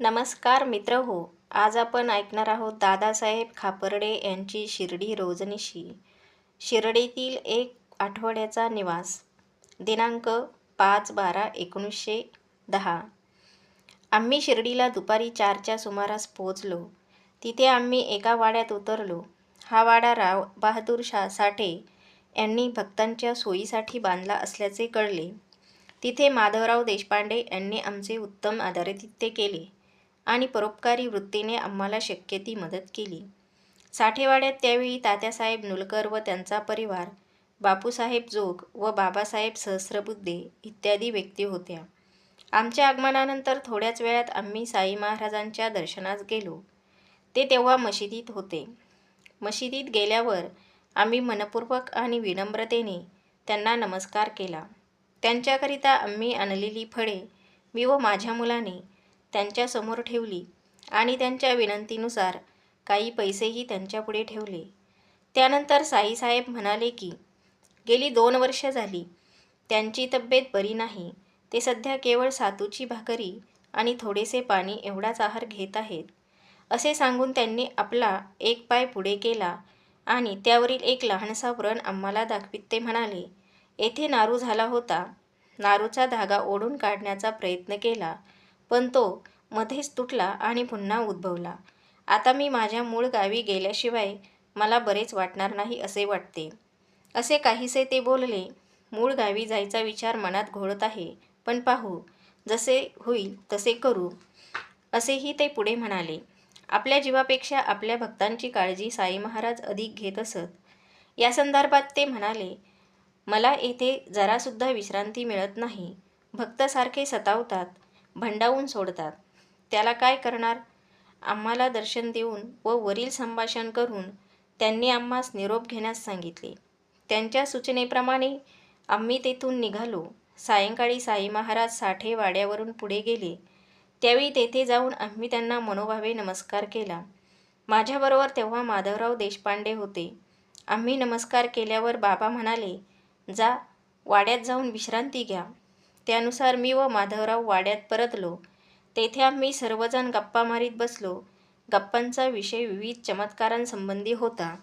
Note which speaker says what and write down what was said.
Speaker 1: नमस्कार मित्र हो आज आपण ऐकणार आहोत दादासाहेब खापर्डे यांची शिर्डी रोजनिशी. शिर्डीतील एक आठवड्याचा निवास. दिनांक पाच बारा एकोणीसशे दहा. आम्ही शिर्डीला दुपारी चारच्या सुमारास पोहोचलो. तिथे आम्ही एका वाड्यात उतरलो. हा वाडा राव बहादूर शा साठे यांनी भक्तांच्या सोयीसाठी बांधला असल्याचे कळले. तिथे माधवराव देशपांडे यांनी आमचे उत्तम आदरातिथ्य केले. आणि परोपकारी वृत्तीने आम्हाला शक्य ती मदत केली. साठेवाड्यात त्यावेळी तात्यासाहेब नुलकर व त्यांचा परिवार बापूसाहेब जोग व बाबासाहेब सहस्रबुद्धे इत्यादी व्यक्ती होत्या. आमच्या आगमनानंतर थोड्याच वेळात आम्ही साई महाराजांच्या दर्शनास गेलो. ते तेव्हा मशिदीत होते. मशिदीत गेल्यावर आम्ही मनपूर्वक आणि विनम्रतेने त्यांना नमस्कार केला. त्यांच्याकरिता आम्ही आणलेली फळे मी व माझ्या मुलाने त्यांच्यासमोर ठेवली आणि त्यांच्या विनंतीनुसार काही पैसेही त्यांच्यापुढे ठेवले. त्यानंतर साईसाहेब म्हणाले की गेली दोन वर्ष झाली त्यांची तब्येत बरी नाही ते सध्या केवळ सातूची भाकरी आणि थोडेसे पाणी एवढाच आहार घेत आहेत. असे सांगून त्यांनी आपला एक पाय पुढे केला आणि त्यावरील एक लहानसा व्रण आम्हाला दाखवित ते म्हणाले येथे नारू झाला होता. नारूचा धागा ओढून काढण्याचा प्रयत्न केला. पण तो मध्येच तुटला आणि पुन्हा उद्भवला. आता मी माझ्या मूळ गावी गेल्याशिवाय मला बरेच वाटणार नाही असे वाटते. असे काहीसे ते बोलले. मूळ गावी जायचा विचार मनात घोळत आहे. पण पाहू जसे होईल तसे करू. असेही ते पुढे म्हणाले. आपल्या जीवापेक्षा आपल्या भक्तांची काळजी साई महाराज अधिक घेत असत. या संदर्भात ते म्हणाले मला येथे जरासुद्धा विश्रांती मिळत नाही. भक्तसारखे सतावतात. भंडावून सोडतात. त्याला काय करणार? आम्हाला दर्शन देऊन व वरील संभाषण करून त्यांनी आम्हास निरोप घेण्यास सांगितले. त्यांच्या सूचनेप्रमाणे आम्ही तेथून निघालो. सायंकाळी साई महाराज साठे वाड्यावरून पुढे गेले. त्यावेळी तेथे जाऊन आम्ही त्यांना मनोभावे नमस्कार केला. माझ्याबरोबर तेव्हा माधवराव देशपांडे होते. आम्ही नमस्कार केल्यावर बाबा म्हणाले जा वाड्यात जाऊन विश्रांती घ्या. त्यानुसार मी व माधवराव वाड्यात परतलो. तेथे आम्ही सर्वजण गप्पा मारीत बसलो. गप्पांचा विषय विविध चमत्कारांसंबंधी होता.